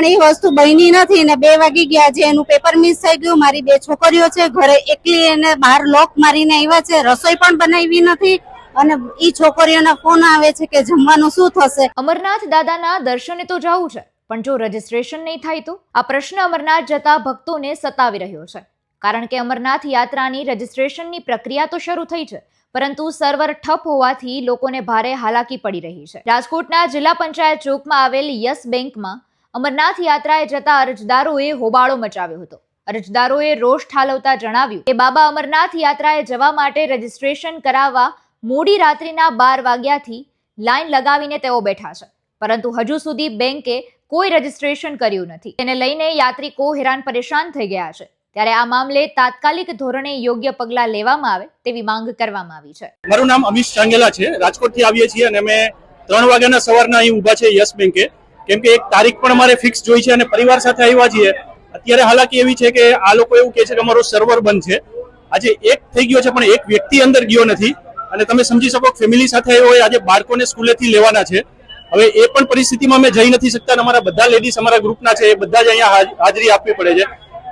પણ એ વસ્તુ બની નથી ને બે વાગી ગયા છે, એનું પેપર મિસ થઈ ગયું. મારી બે છોકરીઓ છે, ઘરે એકલી એને બહાર લોક મારીને આવ્યા છે. રસોઈ પણ બનાવી નથી અને ઈ છોકરીઓના ફોન આવે છે કે જમવાનું શું થશે? અમરનાથ દાદાના દર્શને તો જવું છે, પણ જો રજીસ્ટ્રેશન નહીં થાય તો? આ પ્રશ્ન અમરનાથ જતા ભક્તોને સતાવી રહ્યો છે. કારણ કે અમરનાથ યાત્રાની રજીસ્ટ્રેશનની પ્રક્રિયા તો શરૂ થઈ છે, પરંતુ સર્વર ઠપ હોવાથી લોકોને ભારે હાલાકી પડી રહી છે. રાજકોટના જિલ્લા પંચાયત ચોકમાં આવેલ યસ બેંકમાં અમરનાથ યાત્રાએ જતા અરજદારોએ હોબાળો મચાવ્યો હતો. અરજદારોએ રોષ ઠાલવતા જણાવ્યું કે બાબા અમરનાથ યાત્રાએ જવા માટે રજીસ્ટ્રેશન કરાવવા મોડી રાત્રિના બાર વાગ્યાથી લાઈન લગાવીને તેઓ બેઠા છે. પરંતુ હજુ સુધી બેંકે કોઈ રજીસ્ટ્રેશન કર્યું નથી. તેને લઈને યાત્રિકો હેરાન પરેશાન થઈ ગયા છે. ત્યારે આ મામલે તાત્કાલિક ધોરણે યોગ્ય પગલાં લેવામાં આવે તેવી માંગ કરવામાં આવી છે. મારું નામ અમિત ચાંગેલા છે. રાજકોટથી આવીએ છીએ અને અમે ત્રણ વાગ્યાના સવારના અહીં ઊભા છે યસ બેંકે. કેમ કે એક તારીખ પણ અમારે ફિક્સ જોઈ છે અને પરિવાર સાથે આવ્યા છીએ. અત્યારે હાલાકી એવી છે કે આ લોકો એવું કહે છે કે અમારો સર્વર બંધ છે. આજે એક થઈ ગયો છે, પણ એક વ્યક્તિ અંદર ગયો નથી. અને તમે સમજી શકો ફેમિલી સાથે આવ્યો હોય, આજે બાળકોને સ્કૂલેથી લેવાના છે. હવે એ પણ પરિસ્થિતિમાં અમે જઈ નથી શકતા અમારા બધા લેડીઝ અમારા ગ્રુપના છે, એ બધા જ અહીંયા હાજરી આપવી પડે છે.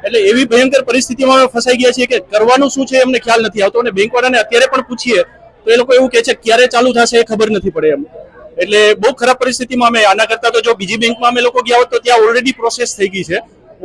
એટલે એવી ભયંકર પરિસ્થિતિમાં અમે ફસાઈ ગયા છીએ કે કરવાનું શું છે એમને ખ્યાલ નથી આવતો. અને બેંકવાળાને અત્યારે પણ પૂછીએ, તો એ લોકો એવું કહે છે, ક્યારે ચાલુ થશે એ ખબર નથી પડે એમ. એટલે બહુ ખરાબ પરિસ્થિતિમાં અમે આના કરતા તો જો બીજી બેંકમાં અમે લોકો ગયા હોત તો ત્યાં ઓલરેડી પ્રોસેસ થઈ ગઈ છે.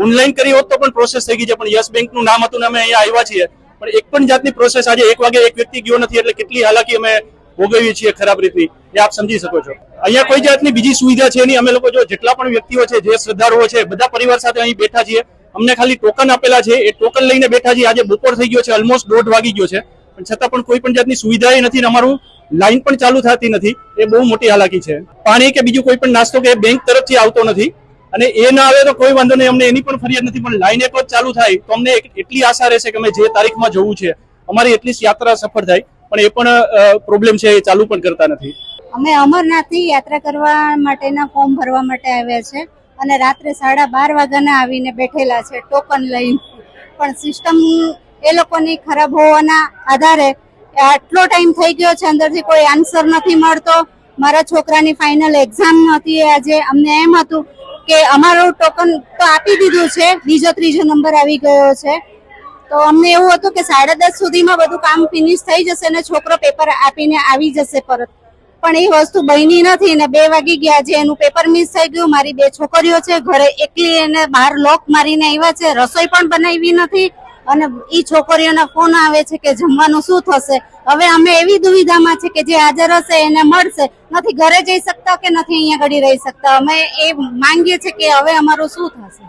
ઓનલાઈન કરી હોત તો પણ પ્રોસેસ થઈ ગઈ છે, પણ યસ બેંકનું નામ હતું ને અમે અહીંયા આવ્યા છીએ. પણ એક પણ જાતની પ્રોસેસ આજે એક વાગે એક વ્યક્તિ ગયો નથી, એટલે કેટલી હાલાકી અમે ભોગવીએ છીએ ખરાબ રીતની. એ આપ સમજી શકો છો. અહીંયા કોઈ જાતની બીજી સુવિધા છે નહીં. અમે લોકો જો જેટલા પણ વ્યક્તિઓ છે, જે શ્રદ્ધાળુઓ છે, બધા પરિવાર સાથે અહીં બેઠા છીએ. અમને ખાલી ટોકન આપેલા છે. એ ટોકન લઈને બેઠા છીએ. આજે બપોર થઈ ગયો છે ઓલમોસ્ટ દોઢ વાગી ગયો છે. પણ છતાં પણ કોઈ પણ જાતની સુવિધા નથી ને અમારું લાઈન પણ ચાલુ થતી નથી. એ બહુ મોટી હાલાકી છે. પાણી કે બીજું કોઈ પણ નાસ્તો કે બેંક તરફથી આવતો નથી અને એ ના આવે તો કોઈ વાંધો નહીં, અમને એની પણ ફરિયાદ નથી, પણ લાઈન એક ચાલુ થાય તો અમને એટલી આશા રહેશે કે અમે જે તારીખમાં જવું છે, અમારી એટલી યાત્રા સફળ થાય. પણ એ પણ પ્રોબ્લેમ છે, એ ચાલુ પણ કરતા નથી. અમે અમરનાથથી યાત્રા કરવા માટેના ફોર્મ ભરવા માટે આવ્યા છે અને રાત્રે સાડા બાર વાગ્યાના આવીને બેઠેલા છે ટોકન લઈને. પણ સિસ્ટમ એ લોકોની ખરાબ હોવાના આધારે આટલો ટાઈમ થઈ ગયો છે, અંદરથી કોઈ આન્સર નથી મળતો. મારા છોકરાની ફાઇનલ એક્ઝામ હતી આજે અમને એમ હતું કે અમારું ટોકન તો આપી દીધું છે, બીજો ત્રીજો નંબર આવી ગયો છે. તો અમને એવું હતું કે સાડા દસ સુધીમાં બધું કામ ફિનિશ થઈ જશે અને છોકરો પેપર આપીને આવી જશે પરત. પણ એ વસ્તુ બની નથી ને બે વાગી ગયા છે, એનું પેપર મિસ થઈ ગયું. મારી બે છોકરીઓ છે, ઘરે એકલી એને બહાર લોક મારીને આવ્યા છે. રસોઈ પણ બનાવી નથી. અને ઈ છોકરીઓના ફોન આવે છે કે જમવાનું શું થશે? હવે અમે એવી દુવિધામાં છે કે જે હાજર હશે એને મળશે. નથી ઘરે જઈ શકતા કે નથી અહીંયા ઘડી રહી શકતા? અમે એ માંગીએ છીએ કે હવે અમારું શું થશે?